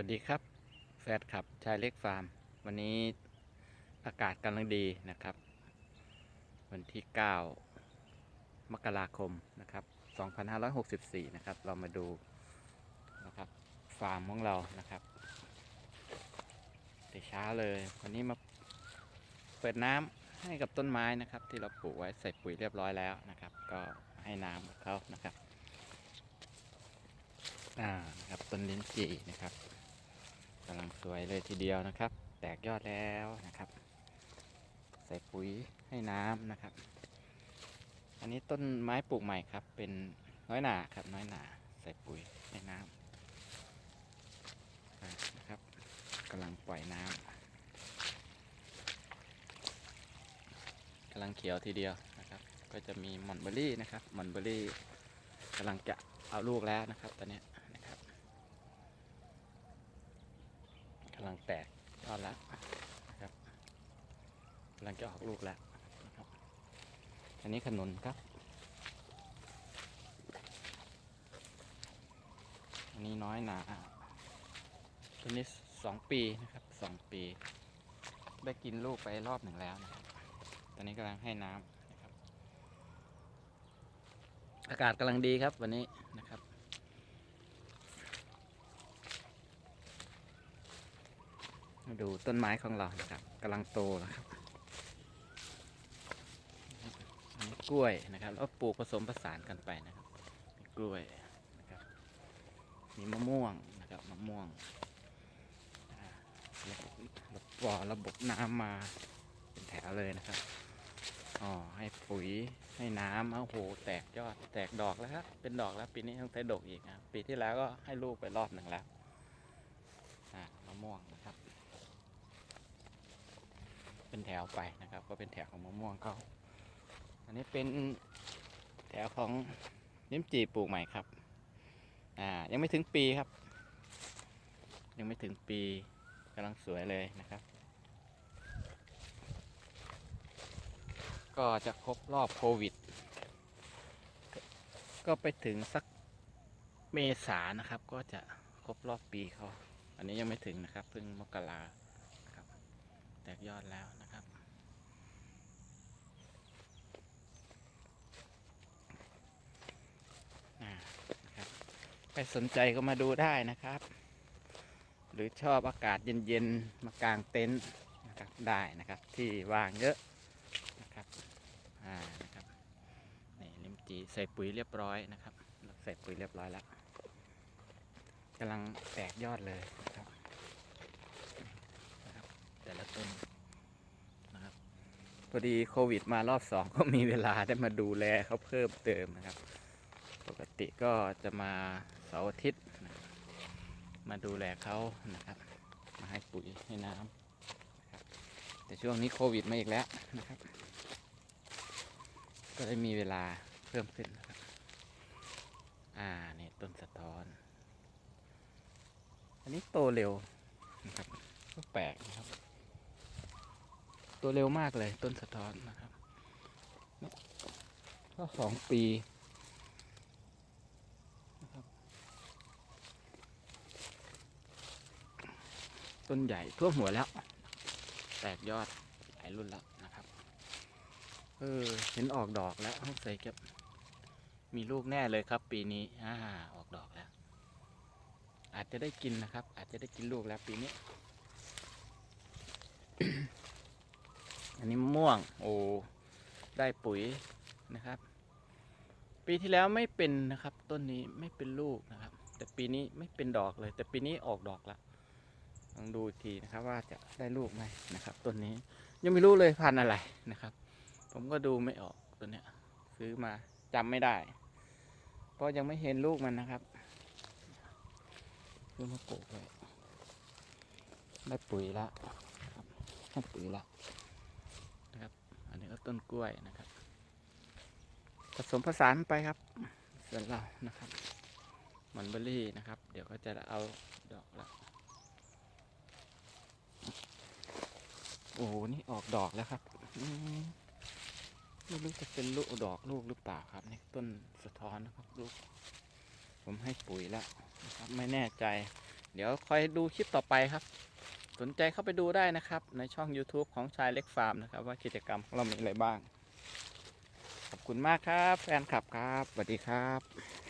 วัสดีครับ แฟดขับชายเล็กฟาร์ม วันนี้อากาศกำลังดีนะครับ วันที่ 9 มกราคมนะครับ 2564 นะครับ เรามาดูนะครับฟาร์มของเรานะครับแต่เช้าเลย วันนี้มาเปิดน้ำให้กับต้นไม้นะครับ ที่เราปลูกไว้ใส่ปุ๋ยเรียบร้อยแล้วนะครับ ก็ให้น้ำเขานะครับอ่านะครับต้นลิ้นจี่นะครับำลังสวยเลยทีเดียวนะครับ แตกยอดแล้วนะครับ ใส่ปุ๋ยให้น้ำนะครับ อันนี้ต้นไม้ปลูกใหม่ครับ เป็นน้อยหนาครับน้อยหนาใส่ปุ๋ยให้น้ำนะครับกำลังปล่อยน้ำกำลังเขียวทีเดียวนะครับ ก็จะมีมอนเบอรี่นะครับมอนเบอรี่กำลังจะเอาลูกแล้วนะครับตอนนี้ยนะครับ กำลังแตกยอดแล้วนะครับกำลังจะออกลูกแล้วนะครับอันนี้ขนุนครับ อันนี้น้อยหนาตัวนี้สองปีนะครับสองปี ได้กินลูกไปรอบหนึ่งแล้วนะครับตอนนี้กำลังให้น้ำนะครับ อากาศกำลังดีครับวันนี้นะครับ มา ดูต้นไม้ของเรานะครับกำลังโตนะครับมีกล้วยนะครับแล้วปลูกผสมผสานกันไปนะครับ มีกล้วยนะครับ มีมะม่วงนะครับมะม่วงระบบระบบบ่อระบบน้ำมาเป็นแถวเลยนะครับอ๋อให้ปุ๋ยให้น้ำโอ้โหแตกยอดแตกดอกแล้วครับเป็นดอกแล้วปีนี้ต้องใช้ดอกอีกนะปีที่แล้วก็ให้ลูกไปรอบหนึ่งแล้วอ่ามะม่วงนะครับ เป็นแถวไปนะครับ ก็เป็นแถวของมะม่วงเขาอันนี้เป็นแถวของลิ้มจีปลูกใหม่ครับ อ่า ยังไม่ถึงปีครับ ยังไม่ถึงปีกำลังสวยเลยนะครับ ก็จะครบรอบโควิดก็ก็ไปถึงสักเมษานะครับ ก็จะครบรอบปีเขา อันนี้ยังไม่ถึงนะครับ เพิ่งมกราครับ แตกยอดแล้วนะครับ อ่านะครับใครสนใจก็มาดูได้นะครับ หรือชอบอากาศเย็นๆ มากางเต็นท์นะครับได้นะครับที่ว่างเยอะนะครับอ่านะครับนี่ลิมจีใส่ปุ๋ยเรียบร้อยนะครับใส่ปุ๋ยเรียบร้อยแล้วกำลังแตกยอดเลยนะครับนะครับ แต่ละต้นนะครับพอดีโควิดมารอบสองก็มีเวลาได้มาดูแลเขาเพิ่มเติมนะครับ ปกติก็จะมาาร์อาทิตย์ มาดูแลเขานะครับ มาให้ปุ๋ยให้น้ำแต่ช่วงนี้โควิดมาอีกแล้วนะครับ ก็ได้มีเวลาเพิ่มขึ้นนะครับอ่านี่ต้นสะท้อน อันนี้โตเร็วนะครับก็แปลกนะครับ ตัวเร็วมากเลยต้นสะท้อนนะครับก็สองปีนะครับ ต้นใหญ่ท่วมหัวแล้ว แตกยอดหลายรุ่นแล้วนะครับ เออ เห็นออกดอกแล้วต้องใส่เก็บ มีลูกแน่เลยครับ ปีนี้ อ่า ออกดอกแล้ว อาจจะได้กินนะครับ อาจจะได้กินลูกแล้วปีนี้ อันนี้มะม่วง โอ้ ได้ปุ๋ยนะครับ ปีที่แล้วไม่เป็นนะครับ ต้นนี้ไม่เป็นลูกนะครับ แต่ปีนี้ไม่เป็นดอกเลย แต่ปีนี้ออกดอกแล้ว ลองดูอีกทีนะครับว่าจะได้ลูกไหมนะครับต้นนี้ยังไม่รู้เลยพันธุ์อะไรนะครับ ผมก็ดูไม่ออกตัวเนี้ยซื้อมาจำไม่ได้ เพราะยังไม่เห็นลูกมันนะครับซื้อมาปลูกไว้ได้ปุ๋ยแล้วได้ปุ๋ยแล้วนะครับ อันนี้ก็ต้นกล้วยนะครับ ผสมผสานไปครับส่วนเรานะครับมันเบอร์รี่นะครับ เดี๋ยวก็จะเอาดอกแล้ว โอ้โหนี่ออกดอกแล้วครับไม่รู้จะเป็นลูกดอกลูกหรือเปล่าครับนี่ต้นสะท้อนนะครับลูก ผมให้ปุ๋ยแล้วนะครับไม่แน่ใจ เดี๋ยวคอยดูคลิปต่อไปครับ สนใจเข้าไปดูได้นะครับ ในช่อง YouTube ของชายเล็กฟาร์มนะครับ ว่ากิจกรรมของเรามีอะไรบ้าง ขอบคุณมากครับ แฟนคลับครับสวัสดีครับ